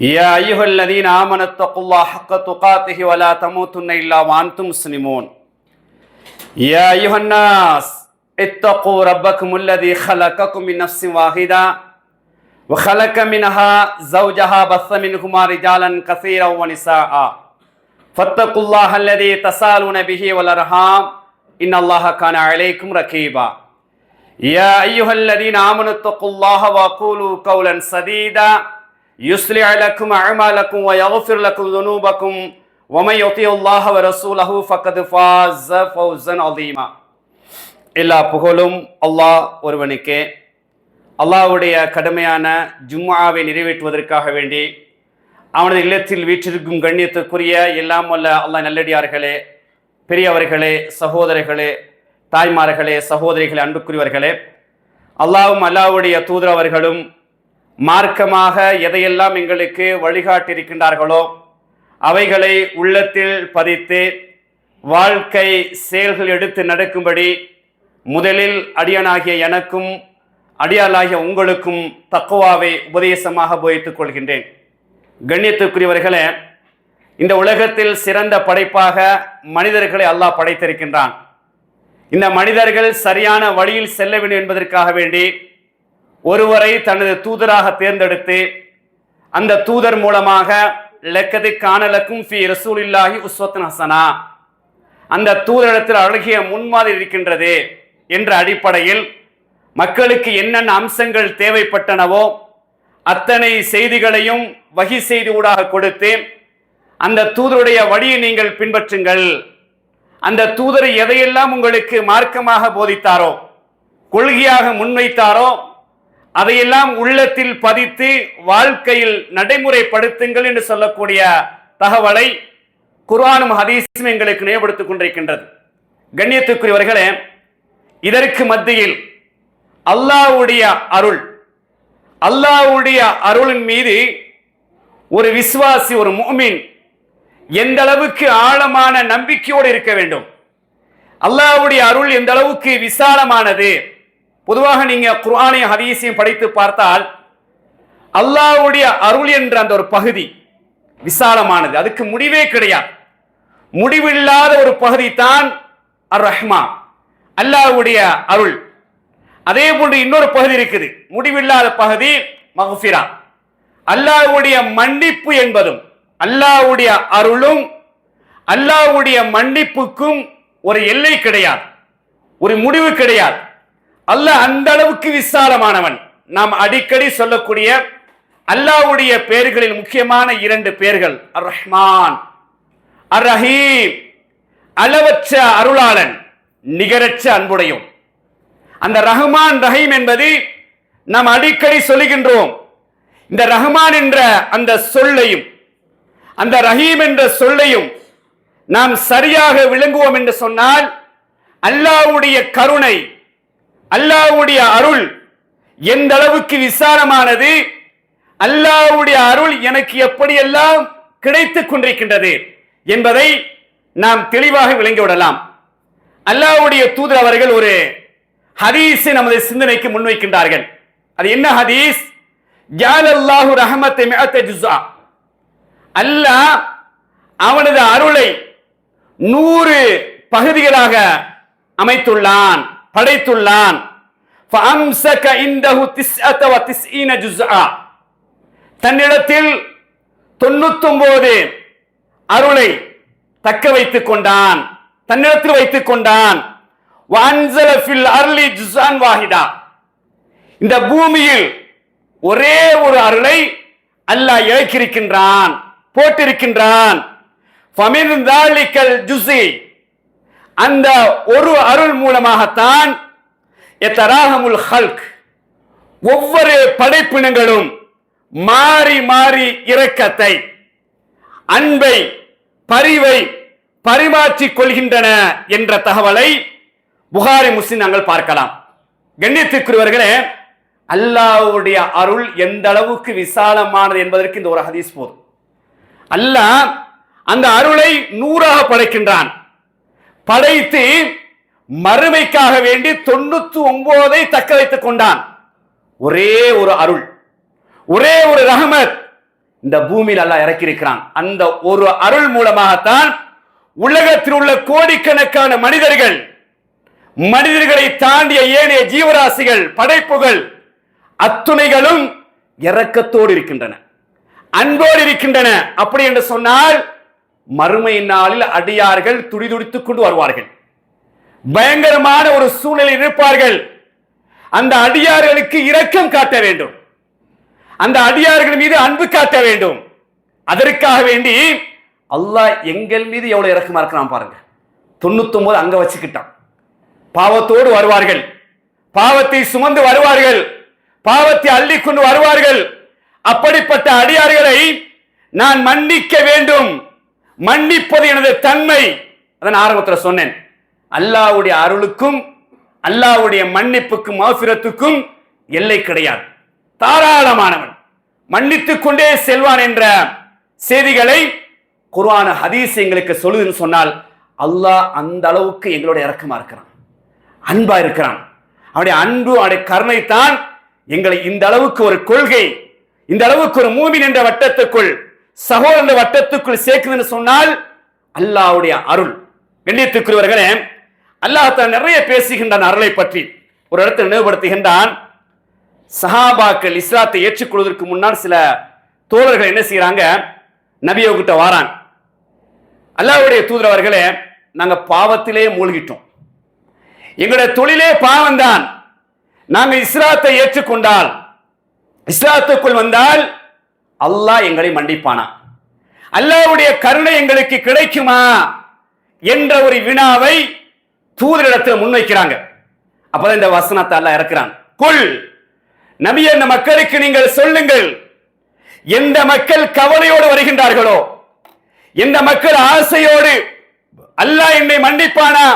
يا أيها الذين آمنوا اتقوا الله حق تقاته ولا تموتن إلا وأنتم مسلمون. يا أيها الناس اتقوا ربكم الذي خلقكم من نفس واحدة وخلق منها زوجها بث منهما رجالا كثيرا ونساء. فاتقوا الله الذي تسالون به والأرحام. إن الله كان عليكم رقيبا يا أيها الذين آمنوا اتقوا الله وقولوا قولا سديدا. يصلح لكم أعمالكم ويغفر لكم ذنوبكم ومن يطيع الله ورسوله فقد فاز فوزا عظيما எல்லா புகழும் அல்லாஹ் ஒருவனுக்கே அல்லாஹ்வுடைய கடுமையான ஜும்மாவை நிறைவேற்றுவதற்காக வேண்டி அவனது இல்லத்தில் வீற்றிருக்கும் கண்ணியத்துக்குரிய எல்லாம் வல்ல அல்லாஹ் நல்லடியார்களே பெரியவர்களே சகோதரர்களே தாய்மார்களே சகோதரிகளே அன்புக்குரியவர்களே அல்லாஹ்வும் அல்லாஹ்வுடைய தூதர் அவர்களும் மார்க்கமாக எதையெல்லாம் எங்களுக்கு வழிகாட்டியிருக்கின்றார்களோ அவைகளை உள்ளத்தில் பதித்து வாழ்க்கை செயல்கள் எடுத்து நடக்கும்படி முதலில் அடியனாகிய எனக்கும் அடியாளாகிய உங்களுக்கும் தக்குவாவை உபதேசமாக போதித்துக் கொள்கின்றேன். கண்ணியத்துக்குரியவர்களே இந்த உலகத்தில் சிறந்த படைப்பாக மனிதர்களை அல்லாஹ் படைத்திருக்கின்றான். இந்த மனிதர்கள் சரியான வழியில் செல்ல வேண்டும் என்பதற்காக வேண்டி ஒருவரை தனது தூதராக தேர்ந்தெடுத்து அந்த தூதர் மூலமாக லக்கது காணலக்கும் ஃபி ரசூலில்லாஹி உஸ்வத்தன் ஹசனா. அந்த தூதரிடத்தில் அழகிய முன்மாதிரி இருக்கின்றது என்ற அடிப்படையில் மக்களுக்கு என்னென்ன அம்சங்கள் தேவைப்பட்டனவோ அத்தனை செய்திகளையும் வகி செய்தி ஊடாக கொடுத்து அந்த தூதருடைய வழியை நீங்கள் பின்பற்றுங்கள். அந்த தூதர் எதையெல்லாம் உங்களுக்கு மார்க்கமாக போதித்தாரோ கொள்கையாக முன்வைத்தாரோ அதையெல்லாம் உள்ளத்தில் பதித்து வாழ்க்கையில் நடைமுறைப்படுத்துங்கள் என்று சொல்லக்கூடிய தகவலை குர்ஆனும் ஹதீஸும் எங்களுக்கு நினைவுபடுத்திக் கொண்டிருக்கின்றது. கண்ணியத்துக்குரியவர்களே இதற்கு மத்தியில் அல்லாஹ்வுடைய அருள் அல்லாஹ்வுடைய அருளின் மீது ஒரு விசுவாசி ஒரு மூமின் எந்த அளவுக்கு ஆழமான நம்பிக்கையோடு இருக்க வேண்டும்? அல்லாஹ்வுடைய அருள் எந்த அளவுக்கு விசாலமானது? பொதுவாக நீங்க குர்ஆனையும் ஹதீஸையும் படித்து பார்த்தால் அல்லாவுடைய அருள் என்ற அந்த ஒரு பகுதி விசாலமானது. அதுக்கு முடிவே கிடையாது. முடிவில்லாத ஒரு பகுதி தான் அர் ரஹ்மா அல்லாஹ்வுடைய அருள். அதே போன்று இன்னொரு பகுதி இருக்குது. முடிவில்லாத பகுதி மகஃபிரா அல்லாஹ்வுடைய மன்னிப்பு என்பதும் அல்லாஹ்வுடைய அருளும் அல்லாஹ்வுடைய மன்னிப்புக்கும் ஒரு எல்லை கிடையாது. ஒரு முடிவு கிடையாது. அல்ல அந்த அளவுக்கு விசாலமானவன். நாம் அடிக்கடி சொல்லக்கூடிய அல்லாவுடைய பெயர்களில் முக்கியமான இரண்டு பெயர்கள் அர் ரஹ்மான் அர் ரஹீம் அளவற்ற அருளாளன் நிகரற்ற அன்புடையும் அந்த ரஹ்மான் ரஹீம் என்பது நாம் அடிக்கடி சொல்லுகின்றோம். இந்த ரஹ்மான் என்ற அந்த சொல்லையும் அந்த ரஹீம் என்ற சொல்லையும் நாம் சரியாக விளங்குவோம் என்று சொன்னால் அல்லாஹ்வுடைய கருணை அல்லாஹ்வுடைய அருள் எந்த அளவுக்கு விசாலமானது அல்லாஹ்வுடைய அருள் எனக்கு எப்படியெல்லாம் கிடைத்துக் கொண்டிருக்கின்றது என்பதை நாம் தெளிவாக விளங்கிவிடலாம் அல்லாஹ்வுடைய தூதர் அவர்கள் ஒரு ஹதீஸை நமது சிந்தனைக்கு முன்வைக்கின்றார்கள். அது என்ன ஹதீஸ்? ஜாலல்லாஹு ரஹமத்தை மிஅத்த ஜுஸா அல்லாஹ் அவனது அருளை நூறு பகுதிகளாக அமைத்துள்ளான். படைத்துள்ளான். தன்னிடத்தில் தொண்ணூத்தொன்பது அருளை தக்க வைத்துக் கொண்டான். தன்னிடத்தில் வைத்துக் கொண்டான். வாஹிதா. இந்த பூமியில் ஒரே ஒரு அருளை அல்லாஹ் இழக்கிருக்கின்றான் போட்டிருக்கின்றான். அந்த ஒரு அருள் மூலமாகத்தான் எத்தராகமுல் ஹல்க் ஒவ்வொரு படைப்பினங்களும் மாறி மாறி இரக்கத்தை அன்பை பரிவை பரிமாற்றிக் கொள்கின்றன என்ற தகவலை புகாரி முஸ்லிம் நாங்கள் பார்க்கலாம். கண்ணியத்திற்குரியவர்களே அல்லாவுடைய அருள் எந்த அளவுக்கு விசாலமானது என்பதற்கு இந்த ஒரு ஹதீஸ் போதும். அல்லாஹ் அந்த அருளை நூறாக படைக்கின்றான். படைத்து மறுமைக்காக வேண்டி தொண்ணூத்தி ஒன்பதை தக்க வைத்துக் கொண்டான். ஒரே ஒரு அருள் ஒரே ஒரு ரஹமத் இந்த பூமியில் அல்லாஹ் இறக்கியிருக்கிறான். அந்த ஒரு அருள் மூலமாகத்தான் உலகத்தில் உள்ள கோடிக்கணக்கான மனிதர்கள் மனிதர்களை தாண்டிய ஏனைய ஜீவராசிகள் படைப்புகள் அத்துணைகளும் இறக்கத்தோடு இருக்கின்றன அன்போடு இருக்கின்றன. அப்படி என்று சொன்னால் மறுமை நாளில் அடியார்கள் துடிதுடித்துக் கொண்டு வருவார்கள். பயங்கரமான ஒரு சூழ்நிலையில் இருப்பார்கள். அந்த அடியார்களுக்கு இரக்கம் காட்ட வேண்டும். அந்த அடியார்கள் மீது அன்பு காட்ட வேண்டும். அதற்காக வேண்டி அல்லாஹ் எங்கள் மீது எவ்வளவு இறக்கமா இருக்கிறான் பாருங்க. தொண்ணூத்தொன்பது அங்க வச்சுக்கிட்டான். பாவத்தோடு வருவார்கள். பாவத்தை சுமந்து வருவார்கள். பாவத்தை அள்ளி கொண்டு வருவார்கள். அப்படிப்பட்ட அடியார்களை நான் மன்னிக்க வேண்டும். மன்னிப்பது எனது தன்மை. அதன் ஆரம்பத்தில் சொன்னேன். அல்லாவுடைய அருளுக்கும் அல்லாவுடைய மன்னிப்புக்கும் மாஃபிரத்துக்கும் எல்லை கிடையாது. தாராளமானவன் மன்னித்துக் கொண்டே செல்வான் என்ற செய்திகளை குர்ஆன ஹதீஸ் எங்களுக்கு சொல்லுதுன்னு சொன்னால் அல்லாஹ் அந்த அளவுக்கு எங்களோட இறக்கமா இருக்கிறான். அன்பா இருக்கிறான். அவருடைய அன்பு அவருடைய கருணை தான் எங்களை இந்த அளவுக்கு ஒரு கொள்கை இந்த அளவுக்கு ஒரு மூமின் என்ற வட்டத்துக்குள் சகோதரன் வட்டத்துக்குள் சேர்க்குதுன்னு சொன்னால் அல்லாஹ்வுடைய அருள். கண்ணியத்துக்குரியவர்களே அல்லாஹ் நிறைய பேசுகின்றான் அருளை பற்றி. ஒரு இடத்தை நினைவுபடுத்துகின்றான் சஹாபாக்கள் இஸ்லாத்தை ஏற்றுக்கொள்வதற்கு முன்னால் சில தோழர்கள் என்ன செய்யறாங்க நபியோ கிட்ட வாரான் அல்லாவுடைய தூதரவர்களே நாங்கள் பாவத்திலே மூழ்கிட்டோம். எங்களுடைய தொழிலே பாவம்தான். நாங்கள் இஸ்லாத்தை ஏற்றுக்கொண்டால் இஸ்லாத்துக்குள் வந்தால் அல்லாஹ் எங்களை மன்னிப்பானா? அல்லாவுடைய கருணை எங்களுக்கு கிடைக்குமா? என்ற ஒரு வினாவை தூதரிடத்தில் முன்வைக்கிறாங்க. அப்பதான் இந்த வசனத்தை அல்ல இறக்குறான். குல் நபி என்ன மக்களுக்கு நீங்கள் சொல்லுங்கள். எந்த மக்கள் கவலையோடு வருகின்றார்களோ எந்த மக்கள் ஆசையோடு அல்லாஹ் என்னை மன்னிப்பானா?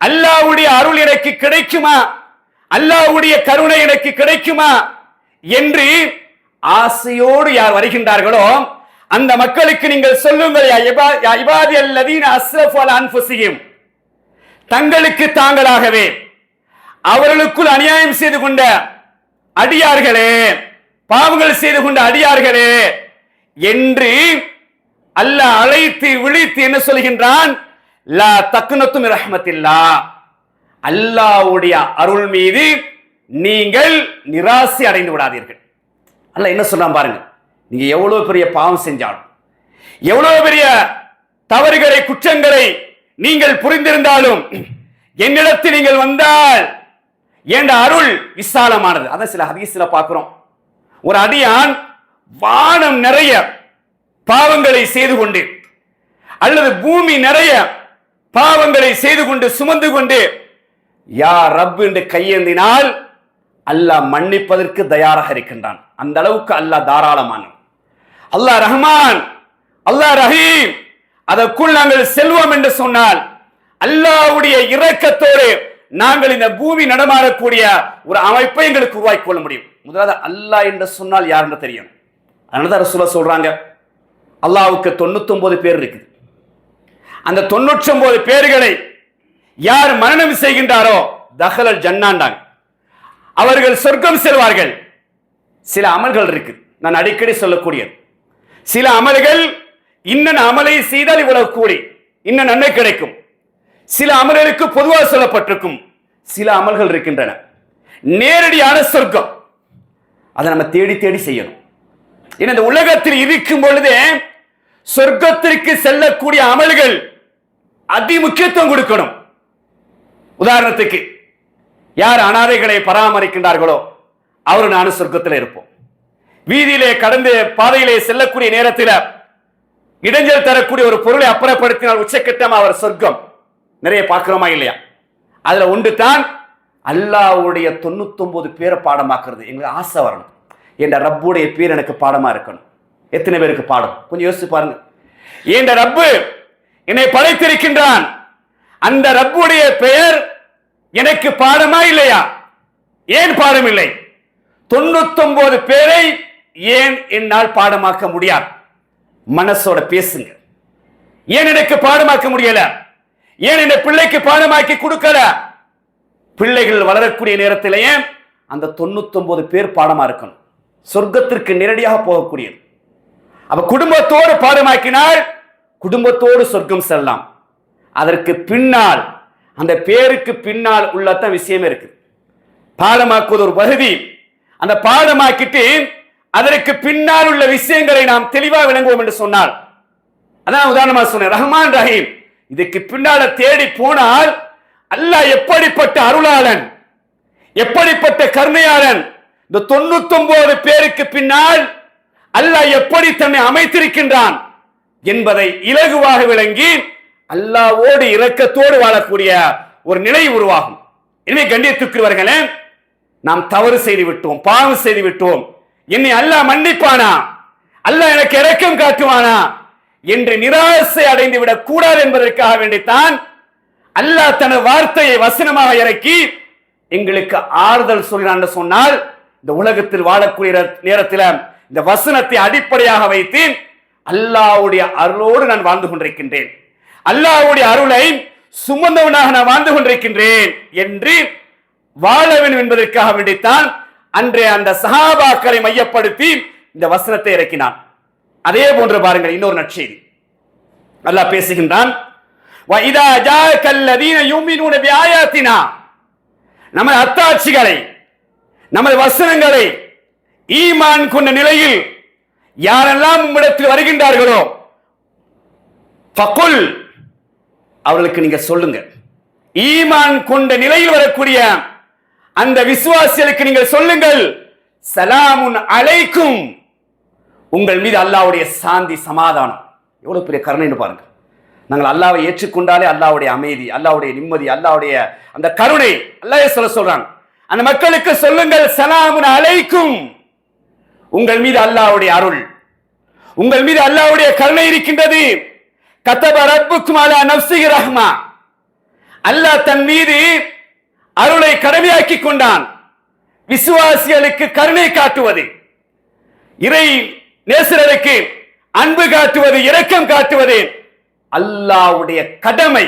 அல்லாவுடைய அருள் எனக்கு கிடைக்குமா? அல்லாவுடைய கருணை எனக்கு கிடைக்குமா? என்று ஆசையோடு யார் வருகின்றார்களோ அந்த மக்களுக்கு நீங்கள் சொல்லுங்கள் யா இபாதி அல்லதீன் அஸ்ரஃபு அலா அன்ஃபுஸிஹிம். தங்களுக்கு தாங்களாகவே அவர்களுக்குள் அநியாயம் செய்து கொண்ட அடியார்களே பாவங்கள் செய்து கொண்ட அடியார்களே என்று அல்லாஹ் அழைத்து விழித்து என்ன சொல்கின்றான்? லா தக்குனத்தும் ரஹமத்தில்லா. அல்லாவுடைய அருள் மீது நீங்கள் நிராசை அடைந்து விடாதீர்கள். அல்ல என்ன சொன்னான் பாருங்க. நீங்க எவ்வளவு பெரிய பாவம் செஞ்சாலும் எவ்வளவு பெரிய தவறுகளை குற்றங்களை நீங்கள் புரிந்திருந்தாலும் என்னிடத்தில் நீங்கள் வந்தால் என்ற அருள் விசாலமானது. அதை சில ஹதீஸ்ல பார்க்கிறோம். ஒரு அடியான் வானம் நிறைய பாவங்களை செய்து கொண்டு அல்லது பூமி நிறைய பாவங்களை செய்து கொண்டு சுமந்து கொண்டு யார் ரப் என்று கையேந்தினால் அல்லாஹ் மன்னிப்பதற்கு தயாராக இருக்கின்றான். அந்த அளவுக்கு அல்லாஹ் தாராளமானவன். அல்லாஹ் ரஹ்மான் அல்லாஹ் ரஹீம் அதற்குள் நாங்கள் செல்வோம் என்று சொன்னால் அல்லாஹ்வுடைய இரக்கத்தோடு நாங்கள் இந்த பூமி நடமாடக்கூடிய ஒரு அமைப்பை எங்களுக்கு உருவாக்கி கொள்ள முடியும். முதலாவது அல்லாஹ் என்று சொன்னால் யாருன்னு தெரியும்? அதனால தான் ரசூலா சொல்றாங்க அல்லாவுக்கு தொண்ணூத்தொன்பது பேர் இருக்குது. அந்த தொண்ணூற்றொன்பது பேர்களை யார் மரணம் செய்கின்றாரோ தஹலல் ஜன்னாண்டாங்க அவர்கள் சொர்க்கம் செல்வார்கள். சில அமல்கள் இருக்கு. நான் அடிக்கடி சொல்லக்கூடியது. சில அமல்கள் இன்னன் அமலை செய்தால் இவ்வளவு கூடி இன்ன நன்மை கிடைக்கும். சில அமல்களுக்கு பொதுவாக சொல்லப்பட்டிருக்கும். சில அமல்கள் இருக்கின்றன. நேரடியான சொர்க்கம். அதை நம்ம தேடி தேடி செய்யணும். ஏன்னா இந்த உலகத்தில் இருக்கும் பொழுதே சொர்க்கத்திற்கு செல்லக்கூடிய அமல்கள் அதி முக்கியத்துவம் கொடுக்கணும். உதாரணத்துக்கு யார் அனாதைகளை பராமரிக்கின்றார்களோ அவர் நானும் சொர்க்கத்தில் இருப்போம். வீதியிலே கடந்து பாதையிலே செல்லக்கூடிய நேரத்தில் இடைஞ்சல் தரக்கூடிய ஒரு பொருளை அப்புறப்படுத்தினால் உச்சக்கட்டம் அவர் சொர்க்கம். நிறைய பார்க்கிறோமா இல்லையா? அதுல ஒன்று தான் அல்லாவுடைய தொண்ணூத்தொன்பது பேரை பாடமாக்குறது. எங்களுக்கு ஆசை வரணும். என்ற ரப்புடைய பேர் எனக்கு பாடமா இருக்கணும்? எத்தனை பேருக்கு பாடம்? கொஞ்சம் யோசிச்சு பாருங்க. என்ற ரப்பு என்னை படைத்திருக்கின்றான்? அந்த ரப்புடைய பெயர் எனக்கு பாடமா இல்லையா? ஏன் பாடம் இல்லை தொண்ணூத்தொன்பது பேரை ஏன் என்னால் பாடமாக்க முடியாது? மனசோட பேசுங்க. ஏன் எனக்கு பாடமாக்க முடியல? ஏன் இந்த பிள்ளைக்கு பாடமாக்கி கொடுக்கல? பிள்ளைகள் வளரக்கூடிய நேரத்திலேயே அந்த தொண்ணூத்தொன்பது பேர் பாடமா இருக்கணும்? சொர்க்கத்திற்கு நேரடியாக போகக்கூடியது. அப்ப குடும்பத்தோடு பாடமாக்கினால் குடும்பத்தோடு சொர்க்கம் செல்லலாம். அதற்கு பின்னால் அந்த பேருக்கு பின்னால் உள்ளத்தான் விஷயம் இருக்கு பாடமாக்குவது ஒரு பகுதி அந்த பாடமாக்கிட்டு அதற்கு பின்னால் உள்ள விஷயங்களை நாம் தெளிவாக விளங்குவோம் என்று சொன்னால் அதான் உதாரணமா சொன்னேன் ரஹ்மான் ரஹீம் இதுக்கு பின்னால தேடி போனால் அல்லாஹ் எப்படிப்பட்ட அருளாளன் எப்படிப்பட்ட கருணையாளன் இந்த தொண்ணூத்தொன்பது பேருக்கு பின்னால் அல்லாஹ் எப்படி தன்னை அமைத்திருக்கின்றான் என்பதை இலகுவாக விளங்கி அல்லாவோடு இரக்கத்தோடு வாழக்கூடிய ஒரு நிலை உருவாகும். எனவே கண்ணியத்துக்குரியவர்களே நாம் தவறு செய்து விட்டோம் பாவம் செய்து விட்டோம். என்னை அல்லாஹ் மன்னிப்பானா? அல்லாஹ் எனக்கு இரக்கம் காட்டுவானா? என்று நிராசை அடைந்து விடக் கூடாது என்பதற்காக வேண்டித்தான் அல்லாஹ் தனது வார்த்தையை வசனமாக இறக்கி எங்களுக்கு ஆறுதல் சொல்கிறான் சொன்னால் இந்த உலகத்தில் வாழக்கூடிய நேரத்தில் இந்த வசனத்தை அடிப்படையாக வைத்து அல்லாவுடைய அருளோடு நான் வாழ்ந்து கொண்டிருக்கின்றேன். அல்லாஹ்வுடைய அருளை சுமந்தவனாக நான் வாழ்ந்து கொண்டிருக்கின்றேன் என்று வாழ வேண்டும் என்பதற்காக வேண்டித்தான் அன்றைய அந்த சஹாபாக்களை மையப்படுத்தி இந்த வசனத்தை இறக்கினான். அதே போன்று பாருங்கள் இன்னொரு நற்செய்தி. நல்லா பேசுகின்றான் நம்ம அத்தாட்சிகளை நமது வசனங்களை ஈமான் கொண்ட நிலையில் யாரெல்லாம் உம்மிடத்தில் வருகின்றார்களோ பகுல் அவர்களுக்கு நீங்க சொல்லுங்க. ஈமான் கொண்ட நிலையில் வரக்கூடிய அந்த விசுவாசிகளுக்கு நீங்கள் சொல்லுங்கள். சலாமுன் அலைக்கும். உங்கள் மீது அல்லாவுடைய சாந்தி சமாதானம். எவ்வளவு பெரிய கருணைன்னு பாருங்க. நாங்கள் அல்லாவை ஏற்றுக்கொண்டாலே அல்லாவுடைய அமைதி அல்லாவுடைய நிம்மதி அல்லாவுடைய அந்த கருணை. அல்லாஹ் சொல்ல சொல்றாங்க. அந்த மக்களுக்கு சொல்லுங்கள் சலாமுன் அலைக்கும். உங்கள் மீது அல்லாஹ்வுடைய அருள் உங்கள் மீது அல்லாவுடைய கருணை இருக்கின்றது. கத்தப ரப்புக்கும் அலா நப்சிகி ரஹ்மா. அல்லாஹ் தன் மீது அருளை கடமையாக்கி கொண்டான். விசுவாசிகளுக்கு கருணை காட்டுவது இறை நேசரருக்கு அன்பு காட்டுவது இரக்கம் காட்டுவது அல்லாவுடைய கடமை.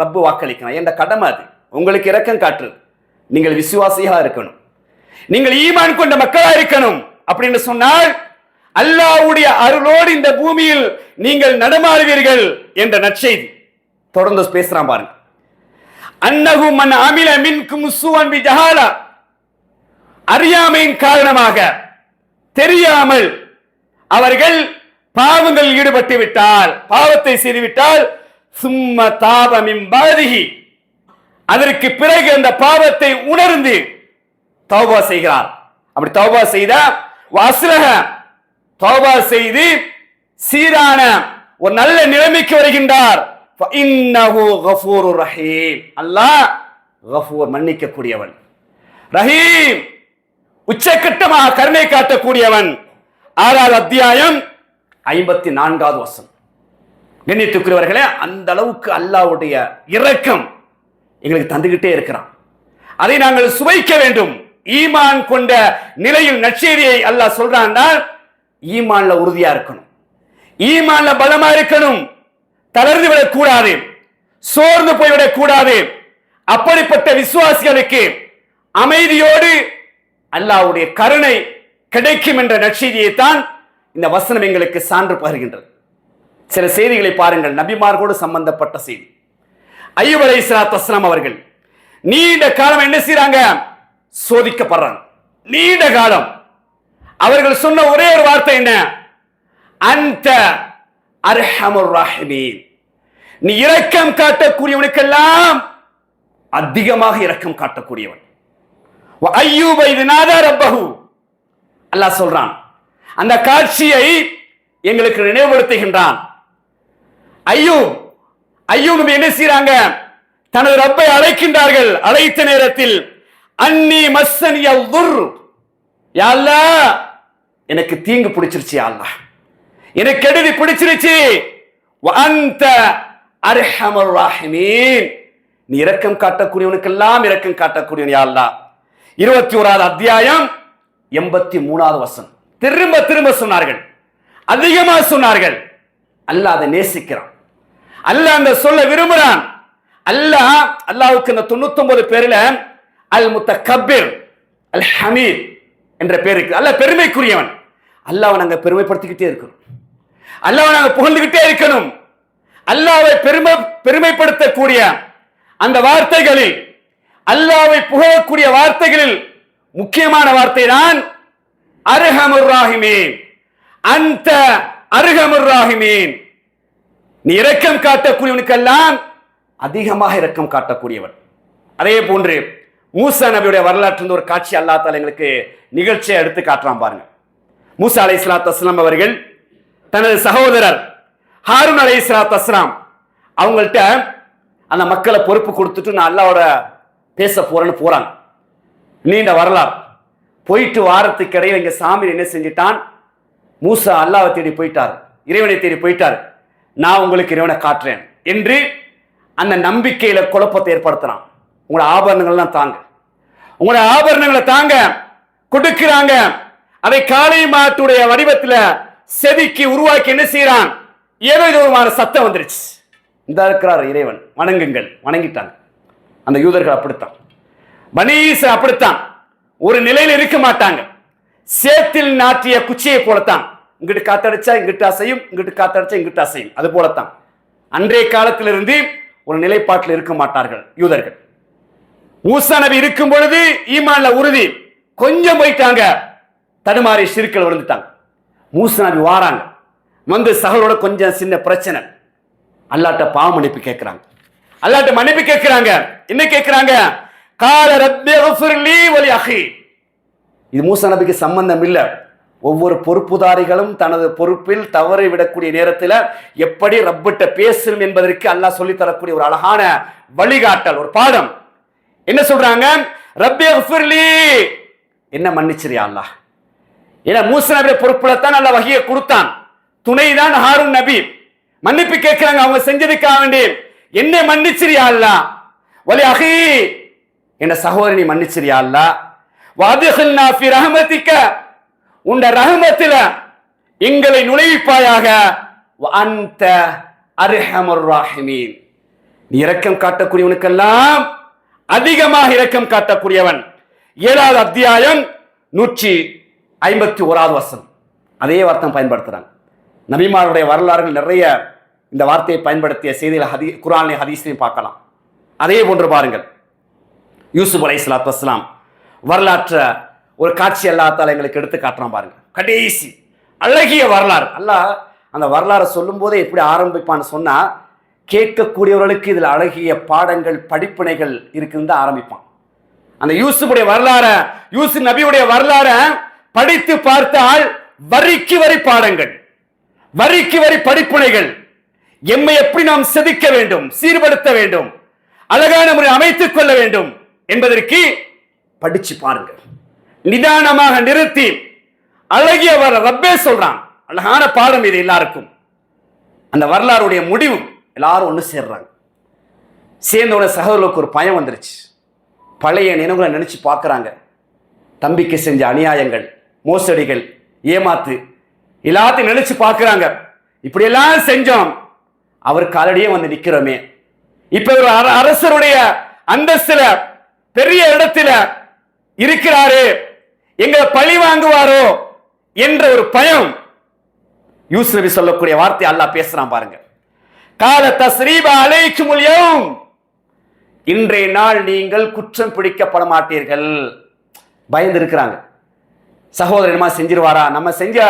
ரப்பு வாக்களிக்கணும் என்ற கடமை அது? உங்களுக்கு இரக்கம் காட்டுறது. நீங்கள் விசுவாசியா இருக்கணும். நீங்கள் ஈமான் கொண்ட மக்களா இருக்கணும். அப்படின்னு சொன்னால் அல்லாஹ்வுடைய அருளோடு இந்த பூமியில் நீங்கள் நடமாடுவீர்கள் என்ற நற்செய்தி. தொடர்ந்து பேசுறான் பாருங்க. அன்னகு மன் அமில மின்கும் சுவன் பி ஜஹாலா. அறியாமையின் காரணமாக தெரியாமல் அவர்கள் பாவங்கள் ஈடுபட்டு விட்டால் பாவத்தை செய்துவிட்டால் சும்ம தாபமின் பாதிகி அதற்கு பிறகு அந்த பாவத்தை உணர்ந்து தௌபா செய்கிறார். அப்படி தௌபா செய்தால் வாசுரக தௌபா செய்து சீரான ஒரு நல்ல நிலைமைக்கு வருகின்றார். ரஹீம். அல்லாஹ் கஃபூர் மன்னிக்கக்கூடியவன். ரஹீம் உச்சக்கட்டமாக கருணை காட்டக்கூடியவன். ஆறாவது அத்தியாயம் ஐம்பத்தி நான்காவது வருஷம் கண்ணியத்துக்குரியவர்களே அந்த அளவுக்கு அல்லாவுடைய இரக்கம் எங்களுக்கு தந்துகிட்டே இருக்கிறான். அதை நாங்கள் சுவைக்க வேண்டும். ஈமான் கொண்ட நிலையில் நற்செய்தியை அல்லாஹ் சொல்றான் ஈமான்ல உறுதியா இருக்கணும். ஈமான்ல பலமா இருக்கணும். தளர்ந்து விடக்கூடாது சோர்ந்து போய்விடக் கூடாது. அப்படிப்பட்ட விசுவாசிகளுக்கு அமைதியோடு அல்லாவுடைய கருணை கிடைக்கும் என்ற நற்செய்தியைத்தான் இந்த வசனம் எங்களுக்கு சான்று பகிர்கின்றது. சில செய்திகளை பாருங்கள். நபிமார்களோடு சம்பந்தப்பட்ட செய்தி. ஐயூப் அலைஹிஸ்ஸலாத்து வஸ்ஸலாம் அவர்கள் நீண்ட காலம் என்ன செய்றாங்க? சோதிக்கப்படுறாங்க. நீண்ட காலம். அவர்கள் சொன்ன ஒரே ஒரு வார்த்தை என்ன? அந்த அர்ஹமுர் ராஹிமீன். நீ இரக்கம் காட்டக்கூடியவனுக்கெல்லாம் அதிகமாக இரக்கம் காட்டக்கூடியவன். ஐயூப இது நாதா ரப்பஹு. அல்லாஹ் சொல்றான். அந்த காட்சியை எங்களுக்கு நினைவுபடுத்துகின்றான். ஐயோ ஐயோ என்ன செய்யறாங்க தனது ரப்பை அழைக்கின்றார்கள். அழைத்த நேரத்தில் அன்னி மஸ்ஸனிய துர் யா அல்லாஹ் எனக்கு தீங்கு பிடிச்சிருச்சு அல்லா அல்லாஹ். எனக்கு கெடுதி பிடிச்சிருச்சு. அந்த அன்த அர்ஹமர் ராஹிமீன். நீ இரக்கம் காட்டக்கூடியவனுக்கெல்லாம் இரக்கம் காட்டக்கூடியவன் யாழ்லா இருபத்தி ஓராவது அத்தியாயம் எண்பத்தி மூணாவது வசனம். திரும்ப திரும்ப சொன்னார்கள். அதிகமாக சொன்னார்கள். அல்லாஹ் அதை நேசிக்கிறான். அல்லாஹ் அந்த சொல்ல விரும்புகிறான் அல்லாஹ் அல்லாவுக்கு இந்த தொண்ணூத்தி ஒன்பது பேர்ல அல் கபீர் அல் ஹமீத் என்ற பேருக்கு. அல்ல அல்லாஹ் பெருமைக்குரியவன். அல்லாவை நாங்கள் பெருமைப்படுத்திக்கிட்டே இருக்கிறோம். அல்லாவை நாங்கள் புகழ்ந்துகிட்டே இருக்கணும். அல்லாவை பெருமை பெருமைப்படுத்தக்கூடிய அந்த வார்த்தைகளில் அல்லாவை புகழக்கூடிய வார்த்தைகளில் முக்கியமான வார்த்தை தான் அருகமுர் ராஹிமீன். அந்த அருகமுர் ராகிமீன் நீ இரக்கம் காட்டக்கூடியவனுக்கெல்லாம் அதிகமாக இரக்கம் காட்டக்கூடியவன். அதே போன்று மூசா நபியுடைய வரலாற்று ஒரு காட்சி அல்லாத்தால் எங்களுக்கு நிகழ்ச்சியை எடுத்து காட்டுறான் பாருங்க. மூசா அலை இஸ்லாத் அஸ்லாம் அவர்கள் தனது சகோதரர் ஹாரூன் அலை இஸ்லாத் அஸ்லாம் அவங்கள்ட்ட அந்த மக்களை பொறுப்பு கொடுத்துட்டு நான் அல்லாவோட பேச போறேன்னு போறாங்க. நீண்ட வரலாறு. போயிட்டு வாரத்துக்கு இடையில இங்க சாமி என்ன செஞ்சிட்டான்? மூசா அல்லாவை தேடி போயிட்டார். இறைவனை தேடி போயிட்டார். நான் உங்களுக்கு இறைவனை காட்டுறேன். என்று அந்த நம்பிக்கையில குழப்பத்தை ஏற்படுத்துறான். உங்களோட ஆபரணங்கள்லாம் தாங்க. உங்களோட ஆபரணங்களை தாங்க கொடுக்கிறாங்க. அதை காளை மாட்டுடைய வடிவத்தில் செதுக்கி உருவாக்கி என்ன செய்யறான் ஏதோ இது ஒரு சத்தம் வந்துருச்சு. இந்த இருக்கிறார் இறைவன். வணங்குங்கள். வணங்கிட்டாங்க. அந்த யூதர்கள் அப்படித்தான். பனீச அப்படித்தான். ஒரு நிலையில் இருக்க மாட்டாங்க. சேத்தில் நாட்டிய குச்சியை போலத்தான். இங்கிட்டு காத்தடிச்சா இங்கிட்டு அசையும் இங்கிட்டு காத்தடிச்சா இங்கிட்டு அசையும். அது போலத்தான். அன்றைய காலத்திலிருந்து ஒரு நிலைப்பாட்டில் இருக்க மாட்டார்கள் யூதர்கள். மூசா நபி இருக்கும் பொழுது ஈமான்ல உறுதி. கொஞ்சம் போயிட்டாங்க. தடுமாறி சிறுக்கள் விழுந்துட்டாங்க. மூசா நபி வாராங்க. வந்து சகலோட கொஞ்சம் சின்ன பிரச்சனை. அல்லாட்ட பாவ மன்னிப்பு கேட்கிறாங்க. அல்லாட்ட மன்னிப்பு கேட்கிறாங்க. என்ன கேட்கிறாங்க? கால ரப்பே ஒலி வலி அஹி. இது மூசா நபிக்கு சம்பந்தம் இல்லை. ஒவ்வொரு பொறுப்புதாரிகளும் தனது பொறுப்பில் தவறி விடக்கூடிய நேரத்தில் எப்படி ரப்பிட்ட பேசணும் என்பதற்கு அல்லாஹ் சொல்லித்தரக்கூடிய ஒரு அழகான வழிகாட்டல் ஒரு பாடம். என்ன சொல்றாங்க? ரப்பே கஃபிர்லி என்ன மன்னிச்சிரியா அல்லாஹ். ஏன்னா மூச நபிய பொறுப்புல தான் நல்ல வகையை கொடுத்தான். துணை தான் ஹாரூன் நபி. மன்னிப்பு கேட்கிறாங்க அவங்க செஞ்சதுக்காக வேண்டி. என்ன மன்னிச்சிரியா அல்லா ஒலி அகி என்ன சகோதரி மன்னிச்சிரியா அல்லா வாதிஹல்னா ஃபி ரஹமத்திக்க. உண்ட ரஹமத்தில எங்களை நுழைவிப்பாயாக. அந்த அருஹமர் ராஹிமீன். நீ இரக்கம் காட்டக்கூடியவனுக்கெல்லாம் அதிகமாக இரக்கம் காட்டக்கூடியவன். ஏழாவது அத்தியாயம் நூற்றி ஐம்பத்தி ஓராவது வசனம். அதே வார்த்தை பயன்படுத்துகிறாங்க நபிமாருடைய வரலாறுகள் நிறைய இந்த வார்த்தையை பயன்படுத்திய செய்தியில் ஹதி குரானை ஹதீஸ்லையும் பார்க்கலாம். அதே போன்று பாருங்கள். யூசுப் அலை சலாத்து வஸ்லாம் வரலாற்ற ஒரு காட்சி அல்லாத்தால் எங்களுக்கு எடுத்து காட்டுறான் பாருங்க கடைசி அழகிய வரலாறு. அல்ல அந்த வரலாறை சொல்லும் போதே எப்படி ஆரம்பிப்பான்னு சொன்னா கேட்கக்கூடியவர்களுக்கு இதில் அழகிய பாடங்கள் படிப்பினைகள் இருக்குன்னு தான் ஆரம்பிப்பான். அந்த யூசுஃபுடைய வரலாற யூசு நபியுடைய வரலாற படித்து பார்த்தால் வரிக்கு வரி பாடங்கள் வரிக்கு வரி படிப்புனைகள் எம்மை எப்படி நாம் செதுக்க வேண்டும் சீர்படுத்த வேண்டும் அழகான முறை அமைத்துக் கொள்ள வேண்டும் என்பதற்கு படிச்சு பாருங்க நிதானமாக நிறுத்தி அழகிய வர ரப்பே சொல்றான். அழகான பாடம் இது எல்லாருக்கும். அந்த வரலாறுடைய முடிவு எல்லாரும் ஒன்று சேர்றாங்க. சேர்ந்தோட சகோதரர்களுக்கு ஒரு பயம் வந்துருச்சு. பழைய நினைவுகளை நினச்சி பார்க்குறாங்க. தம்பிக்கு செஞ்ச அநியாயங்கள் மோசடிகள் ஏமாத்து எல்லாத்தையும் நினச்சி பார்க்குறாங்க. இப்படியெல்லாம் செஞ்சோம். அவர் காலடியே வந்து நிற்கிறோமே இப்போ ஒரு அர- அரசருடைய அந்தஸ்தில் பெரிய இடத்துல இருக்கிறாரு. எங்களை பழி வாங்குவாரோ என்ற ஒரு பயம். யூஸ் நபி சொல்லக்கூடிய வார்த்தை அல்லாஹ் பேசுறான் பாருங்க. கால தஸ்ரீபா அலைக்கும் யௌம். இன்றைய நாள் நீங்கள் குற்றம் பிடிக்கப்பட மாட்டீர்கள். பயந்து இருக்கிறாங்க சகோதரர் செஞ்சிருவாரா? நம்ம செஞ்ச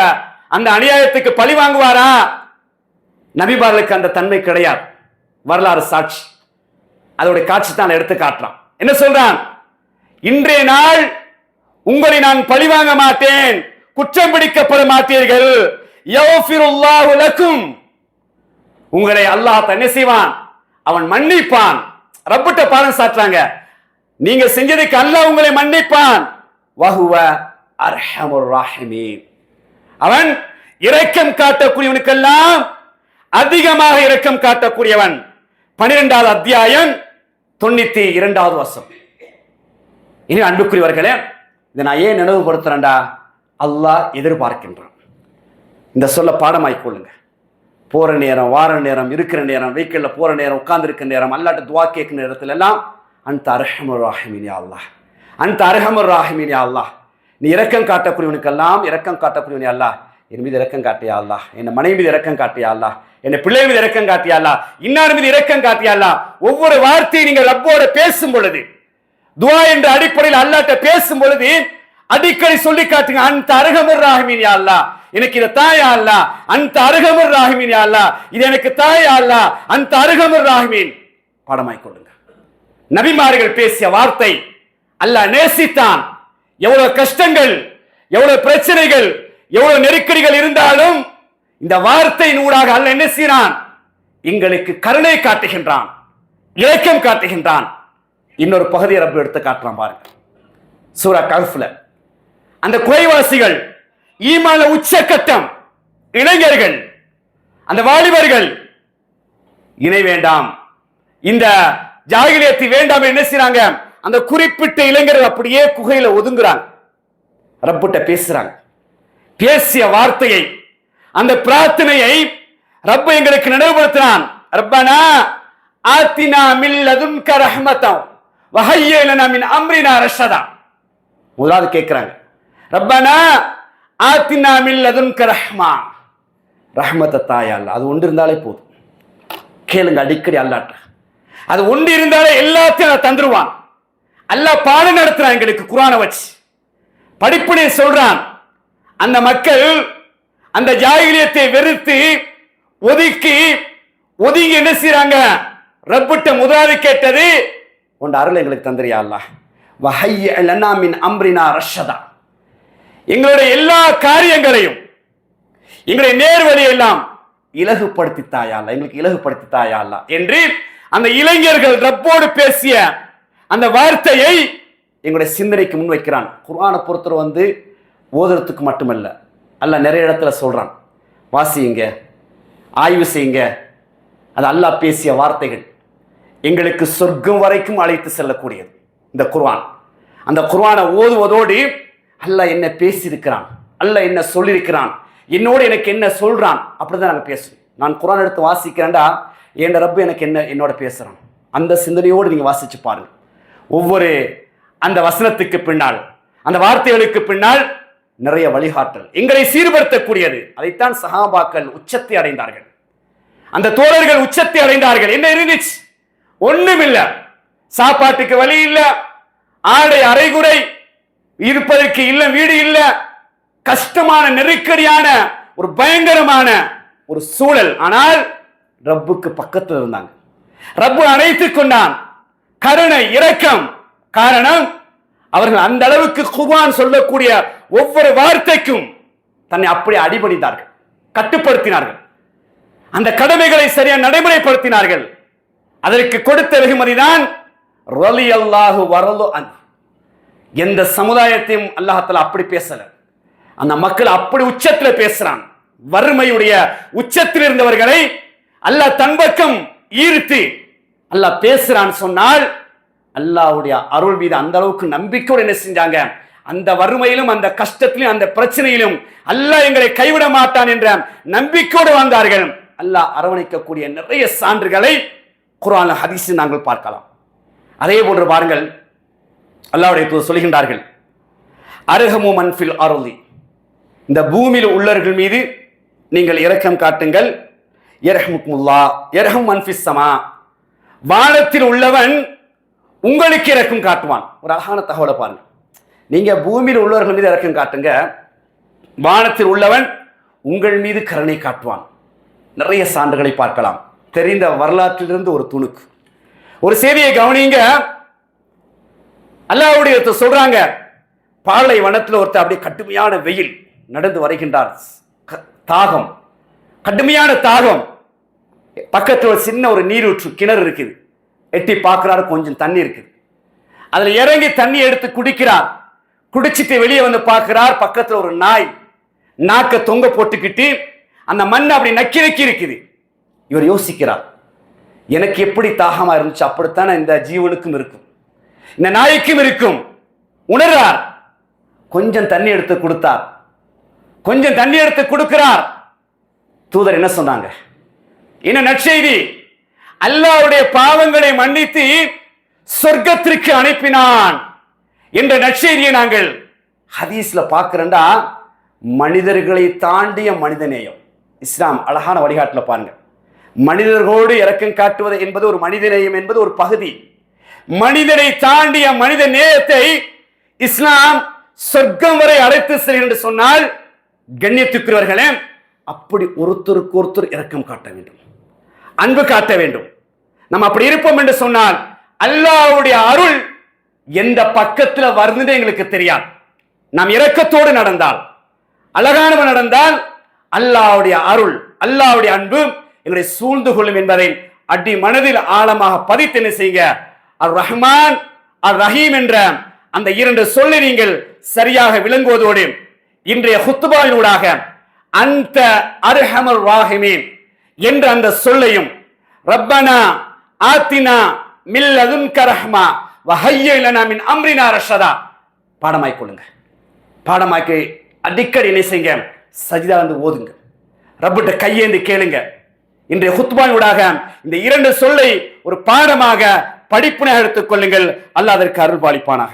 அந்த அநியாயத்துக்கு பழி வாங்குவாரா? நபிபார்களுக்கு அந்த தன்மை கிடையாது. வரலாறு சாட்சி. அதோடைய காட்சி தான் எடுத்து காட்டுறான். என்ன சொல்றான்? இன்றைய நாள் உங்களை நான் பழி வாங்க மாட்டேன். குற்றம் பிடிக்கப்பட மாட்டீர்கள். யௌஃபிருல்லாஹு லக்கும். உங்களை அல்லாஹ் தன்னை செய்வான்? அவன் மன்னிப்பான். ரப்பிட்ட பாடம் சாட்டுறாங்க நீங்க செஞ்சதுக்கு அல்லாஹ் உங்களை மன்னிப்பான். வஹுவ அர்ஹமுர் ராஹிமீன். அவன் இரக்கம் காட்டக்கூடியவனுக்கெல்லாம் அதிகமாக இரக்கம் காட்டக்கூடியவன். பனிரெண்டாவது அத்தியாயம் தொண்ணூத்தி இரண்டாவது வருஷம் இனி அன்புக்குரியவர்களே இதை நான் ஏன் நினைவுபடுத்துறேன்டா? அல்லாஹ் எதிர்பார்க்கின்றான். இந்த சொல்ல பாடமாய்க் போகிற நேரம் வார நேரம் இருக்கிற நேரம் வெஹிக்கிளில் போகிற நேரம் உட்காந்துருக்கிற நேரம் அல்லாட்ட துவா கேட்கிற நேரத்துல எல்லாம் அந்த அரஹமர் ராஹிமினியா அல்லாஹ். அந்த அரஹமர் ராஹிமினியா அல்லாஹ். நீ இரக்கம் காட்டக்கூடியவனுக்கெல்லாம் இரக்கம் காட்டக்கூடியவனே அல்லாஹ். என் மீது இறக்கம் காட்டியா அல்லா என் மனைவி மீது இறக்கம் காட்டியா அல்லா என் பிள்ளை மீது இறக்கம் காட்டியா அல்லா இன்னார் மீது இறக்கம் காட்டியா அல்லா ஒவ்வொரு வார்த்தையை நீங்கள் ரப்போட பேசும் பொழுது துவா என்ற அடிப்படையில் அல்லாட்ட பேசும் பொழுது அடிக்கடி சொல்லி காட்டுங்க அந்த அருகமர் ராஹிமின் யாழ்லா எனக்கு இதை தாயா அல்லா அந்த அருகமர் ராஹிமின் யா இது எனக்கு தாயா அல்லா அந்த அருகமர் ராஹிமின். பாடமாய் கொள்ளுங்க. நபிமார்கள் பேசிய வார்த்தை அல்லாஹ் நேசித்தான். எவ்வளவு கஷ்டங்கள் எவ்வளவு பிரச்சனைகள் எவ்வளவு நெருக்கடிகள் இருந்தாலும் இந்த வார்த்தையின் ஊடாக அல்ல என்ன செய்கிறான்? எங்களுக்கு கருணை காட்டுகின்றான் இலக்கம் காட்டுகின்றான். இன்னொரு பகுதியை ரப்பு எடுத்து காட்டுறான் பாருங்க. சூரா கல்ஃபில் அந்த குறைவாசிகள் ஈமான உச்சக்கட்டம் இளைஞர்கள் அந்த வாலிபர்கள் இணை வேண்டாம். இந்த ஜாகிலியத்தை வேண்டாம் என்ன செய்யறாங்க அந்த குறிப்பிட்ட இளைஞர்கள் அப்படியே குகையில ஒதுங்குறாங்க. ரப்பிட்ட பேசுறாங்க. பேசிய வார்த்தையை அந்த பிரார்த்தனையை ரப்ப எங்களுக்கு நினைவுபடுத்தினான் ரப்பனா ஆத்தினா மில்லதும் ரஹ்மத்தம் வஹய்யலனா மின் அம்ரினா ரஷதா. முதலாவது கேட்கிறாங்க ரப்பனா ஆத்தினாமில் மில்லதுன்க ரஹ்மா. ரஹ்மத்தை தாயா அது ஒன்று இருந்தாலே போதும். கேளுங்க அடிக்கடி அல்லாட்ட. அது ஒன்று இருந்தாலே எல்லாத்தையும் அதை தந்துருவான். அல்லாஹ் பாடம் நடத்துறான் எங்களுக்கு குரானை வச்சு. படிப்பினை சொல்றான் அந்த மக்கள் அந்த ஜாகிலியத்தை வெறுத்து ஒதுக்கி ஒதுங்கி என்ன செய்யறாங்க ரப்பிட்ட முதலாவது கேட்டது உன் அருள் எங்களுக்கு தந்திரியா அல்லா வஹைய லனா மின் அம்ரினா ரஷதா எங்களுடைய எல்லா காரியங்களையும் எங்களுடைய நேர்வழி எல்லாம் இலகுபடுத்தி தாயா எங்களுக்கு இலகுபடுத்தி தாயா என்று அந்த இளைஞர்கள் ரப்போடு பேசிய அந்த வார்த்தையை எங்களுடைய சிந்தனைக்கு முன்வைக்கிறான் குர்ஆனை பொறுத்தவரை வந்து ஓதுறதுக்கு மட்டுமல்ல அல்ல நிறைய இடத்துல சொல்கிறான் வாசியுங்க ஆய்வு செய்யுங்க. அது அல்லாஹ் பேசிய வார்த்தைகள் எங்களுக்கு சொர்க்கம் வரைக்கும் அழைத்து செல்லக்கூடியது. இந்த குர்ஆன். அந்த குர்ஆனை ஓதுவதோடு அல்ல என்ன பேசியிருக்கிறான்? அல்ல என்ன சொல்லியிருக்கிறான்? என்னோடு எனக்கு என்ன சொல்கிறான் அப்படி தான் நாங்கள் பேசுவோம் நான் குரான் எடுத்து வாசிக்கிறேன்டா என் ரப்பு எனக்கு என்ன என்னோட பேசுகிறான் அந்த சிந்தனையோடு நீங்கள் வாசித்து பாருங்கள் ஒவ்வொரு அந்த வசனத்துக்கு பின்னால் அந்த வார்த்தைகளுக்கு பின்னால் நிறைய வழிகாட்டல். எங்களை சீர்படுத்தக்கூடியது. அதைத்தான் சகாபாக்கள் உச்சத்தை அடைந்தார்கள். அந்த தோழர்கள் உச்சத்தை அடைந்தார்கள். என்ன இருந்துச்சு? ஒண்ணுமில்ல. சாப்பாட்டுக்கு வழி இல்லை. ஆடை அரைகுறை இருப்பதற்கு இல்ல வீடு இல்ல. கஷ்டமான நெருக்கடியான ஒரு பயங்கரமான ஒரு சூழல். ஆனால் ரப்புக்கு பக்கத்தில் இருந்தாங்க. ரப்பு அணைத்துக் கொண்டான். கருணை இரக்கம். காரணம் அவர்கள் அந்த அளவுக்கு குர்ஆன் சொல்லக்கூடிய ஒவ்வொரு வார்த்தைக்கும் தன்னை அப்படி அடிபணிந்தார்கள். கட்டுப்படுத்தினார்கள். அந்த கடமைகளை சரியா நடைமுறைப்படுத்தினார்கள். அதற்கு கொடுத்த வெகுமதிதான் ரலி அல்லாஹு வரலு அன் எந்த சமுதாயத்தையும் அல்லாஹத்துல அப்படி பேசல. அந்த மக்கள் அப்படி உச்சத்துல பேசுறான். வறுமையுடைய உச்சத்தில் இருந்தவர்களை அல்லாஹ் தன் பக்கம் ஈர்த்து அல்லாஹ் பேசுறான்னு சொன்னால் அல்லாவுடைய அருள் மீது அந்த அளவுக்கு நம்பிக்கையோடு என்ன செஞ்சாங்க? அந்த வறுமையிலும் அந்த கஷ்டத்திலும் அந்த பிரச்சனையிலும் அல்லாஹ் எங்களை கைவிட மாட்டான் என்ற நம்பிக்கையோடு வாழ்ந்தார்கள். அல்லாஹ் அரவணைக்கக்கூடிய நிறைய சான்றுகளை குரான் ஹதீஸ் நாங்கள் பார்க்கலாம். அதே போன்று பாருங்கள் அல்லாவுடைய தூதர் சொல்கின்றார்கள் அருகமு மன்ஃபில் அருளி இந்த பூமியில் உள்ளவர்கள் மீது நீங்கள் இரக்கம் காட்டுங்கள். இரஹமுக்குமுல்லா இரஹம் மன்ஃபிஸ் சமா. வானத்தில் உள்ளவன் உங்களுக்கு இரக்கம் காட்டுவான். ஒரு அழகான தகவலை பாருங்க. நீங்க பூமியில் உள்ளவர்கள் மீது இறக்கம் காட்டுங்க. வானத்தில் உள்ளவன் உங்கள் மீது கருணை காட்டுவான். நிறைய சான்றுகளை பார்க்கலாம். தெரிந்த வரலாற்றிலிருந்து ஒரு துணுக்கு. ஒரு செய்தியை கவனிங்க. அல்லாவுடைய ஒருத்தர் சொல்றாங்க பாலை வனத்தில் ஒருத்தர் அப்படியே கடுமையான வெயில் நடந்து வருகின்றார். க- தாகம். கடுமையான தாகம். பக்கத்தில் ஒரு சின்ன ஒரு நீரூற்று கிணறு இருக்குது. எட்டி பார்க்குறாரு கொஞ்சம் தண்ணி இருக்குது. அதில் இறங்கி தண்ணி எடுத்து குடிக்கிறார். குடிச்சிட்டு வெளியே வந்து பார்க்கிறார் பக்கத்தில் ஒரு நாய். நாக்க தொங்க போட்டுக்கிட்டு அந்த மண் அப்படி நக்கி நக்கி இருக்குது. இவர் யோசிக்கிறார் எனக்கு எப்படி தாகமாக இருந்துச்சு? அப்படித்தானே இந்த ஜீவனுக்கும் இருக்கும். இந்த நாய்க்கும் இருக்கும். உணர்றார். கொஞ்சம் தண்ணி எடுத்து கொடுத்தார். கொஞ்சம் தண்ணி எடுத்து கொடுக்கிறார். தூதர் என்ன சொன்னாங்க? என்ன நற்செய்தி? அல்லாவுடைய பாவங்களை மன்னித்து சொர்க்கத்திற்கு அனுப்பினான் என்ற நற்செய்தியை நாங்கள் ஹதீஸ்ல பார்க்கிறேன்டா மனிதர்களை தாண்டிய மனிதநேயம். இஸ்லாம் அழகான வழிகாட்டில் பாருங்க. மனிதர்களோடு இறக்கம் காட்டுவது என்பது ஒரு மனிதநேயம் என்பது ஒரு பகுதி. மனிதனை தாண்டிய மனித நேயத்தை இஸ்லாம் சொர்க்கம் வரை அழைத்து செல்கிறது என்று சொன்னால் கண்ணியத்துக்குரியவர்களே அப்படி ஒருத்தருக்கு ஒருத்தர் இரக்கம் காட்ட வேண்டும். அன்பு காட்ட வேண்டும். நம்ம அப்படி இருப்போம் என்று சொன்னால் அல்லாவுடைய அருள் எந்த பக்கத்தில் வருதுன்னு எங்களுக்கு தெரியாது. நாம் இரக்கத்தோடு நடந்தால் அழகானவன் நடந்தால் அல்லாவுடைய அருள் அல்லாவுடைய அன்பு எங்களை சூழ்ந்து கொள்ளும் என்பதை அடி மனதில் ஆழமாக பதித்து என்ன செய்யுங்க அர் ரஹ்மான் அர் ரஹீம் என்ற அந்த இரண்டு சொல்லை நீங்கள் சரியாக விளங்குவதோடு இன்றைய ஹுத்துபாவினூடாக அந்த அர்ஹமர் ராஹிமீன் என்ற அந்த சொல்லையும் ரப்பனா ஆத்தினா மில்லதுன் கரஹ்மா வஹையலனா மின் அம்ரினா ரஷதா பாடமாய் கொள்ளுங்க. பாடமாக்கி அடிக்கடி என்ன செய்யுங்க? சஜிதா வந்து ஓதுங்க. ரப்பிட்ட கையேந்து கேளுங்க. இன்றைய ஹுத்பானூடாக இந்த இரண்டு சொல்லை ஒரு பாடமாக படிப்பினை எடுத்துக் கொள்ளுங்கள். அல்ல அதற்கு அருள் பாலிப்பானாக